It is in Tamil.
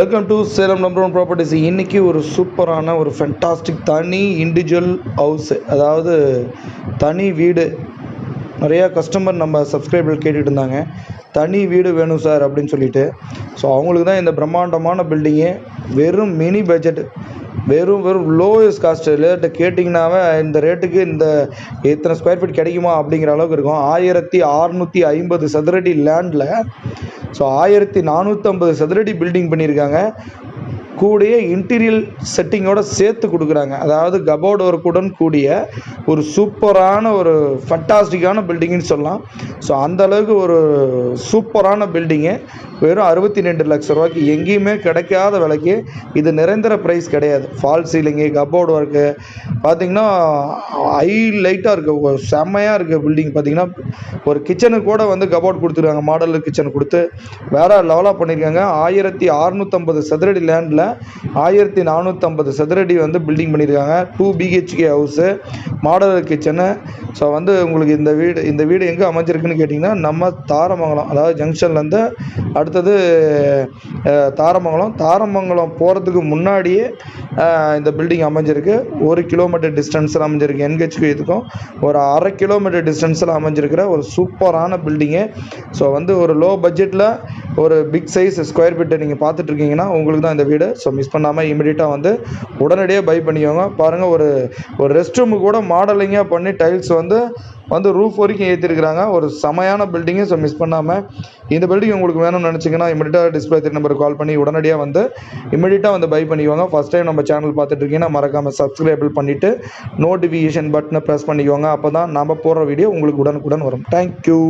Welcome to Salem number one properties இன்றைக்கி ஒரு சூப்பரான ஒரு ஃபென்டாஸ்டிக் தனி இண்டிவிஜுவல் ஹவுஸ் அதாவது தனி வீடு. நிறையா கஸ்டமர் நம்ம சப்ஸ்கிரைபர் கேட்டுட்டு இருந்தாங்க. தனி வீடு வேணும் சார் அப்படின்னு சொல்லிட்டு. ஸோ அவங்களுக்கு தான் இந்த பிரம்மாண்டமான பில்டிங்கு வெறும் மினி பட்ஜெட் வெறும் வெறும் லோயஸ்ட் காஸ்ட் ரேட்டு கேட்டிங்கனாவே இந்த ரேட்டுக்கு இந்த எத்தனை ஸ்கொயர் ஃபீட் கிடைக்குமா அப்படிங்கிற அளவுக்கு இருக்கும். ஆயிரத்தி அறநூற்றி ஐம்பது சதுரடி லேண்டில் ஸோ ஆயிரத்தி நானூற்றம்பது சதுரடி பில்டிங் பண்ணியிருக்காங்க. கூடிய இன்டீரியல் செட்டிங்கோட சேர்த்து கொடுக்குறாங்க. அதாவது கபோர்டு ஒர்க்குடன் கூடிய ஒரு சூப்பரான ஒரு ஃபண்டாஸ்டிக்கான பில்டிங்னு சொல்லலாம். ஸோ அந்த அளவுக்கு ஒரு சூப்பரான பில்டிங்கு வெறும் அறுபத்தி ரெண்டு லட்ச ரூபாய்க்கு எங்கேயுமே கிடைக்காத விலைக்கு இது நிரந்தர ப்ரைஸ் கிடையாது. ஃபால் சீலிங்கு கபோர்டு ஒர்க்கு பார்த்தீங்கன்னா ஹை லைட்டாக இருக்குது செம்மையாக இருக்குது பில்டிங் பார்த்தீங்கன்னா ஒரு கிச்சனுக்கு கூட வந்து கபோர்ட் கொடுத்துருக்காங்க. மாடல் கிச்சன் கொடுத்து. வேறு லெவலாக பண்ணியிருக்காங்க ஆயிரத்தி அறநூற்றம்பது சதுரடி லேண்டில் ஆயிரத்தி நானூற்றம்பது சதுரடி வந்து பில்டிங் பண்ணியிருக்காங்க two BHK house model kitchen so வந்து உங்களுக்கு இந்த வீடு இந்த வீடு எங்கே அமைஞ்சிருக்குன்னு கேட்டிங்கன்னா நம்ம தாரமங்கலம் அதாவது ஜங்ஷன்லேருந்து அடுத்தது தாரமங்கலம். தாரமங்கலம் போகிறதுக்கு முன்னாடியே இந்த பில்டிங் அமைஞ்சிருக்கு. ஒரு கிலோமீட்டர் டிஸ்டன்ஸில் அமைஞ்சிருக்கு. என்ஹெச்க்கு இதுக்கும் ஒரு அரை கிலோமீட்டர் டிஸ்டன்ஸில் அமைஞ்சிருக்கிற ஒரு சூப்பரான பில்டிங்கு ஸோ வந்து ஒரு லோ பட்ஜெட்டில் ஒரு பிக் சைஸ் ஸ்கொயர் ஃபீட்டை நீங்கள் பார்த்துட்டு இருக்கீங்கன்னா உங்களுக்கு தான் இந்த வீடு. ஸோ மிஸ் பண்ணாமல் இமீடியட்டாக வந்து உடனடியாக பை பண்ணிக்கோங்க. பாருங்கள் ஒரு ஒரு ரெஸ்ட் ரூமு கூட மாடலிங்காக பண்ணி டைல்ஸ் வந்து வந்து ரூஃப் வரைக்கும் ஏற்றிருக்கிறாங்க ஒரு செமையான பில்டிங்கு ஸோ மிஸ் பண்ணாமல் இந்த பில்டிங் உங்களுக்கு வேணும்னு நினச்சிங்கன்னா இமீடியட்டாக டிஸ்பிளே த்ரீ நம்பருக்கு கால் பண்ணி உடனடியாக வந்து இமீடியட்டாக வந்து பை பண்ணிக்கோங்க. ஃபஸ்ட் டைம் நம்ம சேனல் பார்த்துட்டு இருக்கீங்கன்னா மறக்காமல் சப்ஸ்கிரைபிள் பண்ணிவிட்டு நோட்டிஃபிகேஷன் பட்டனை ப்ரெஸ் பண்ணிக்கோங்க. அப்போ தான் நம்ம போடுற வீடியோ உங்களுக்கு உடனுக்குடன் வரும். தேங்க்யூ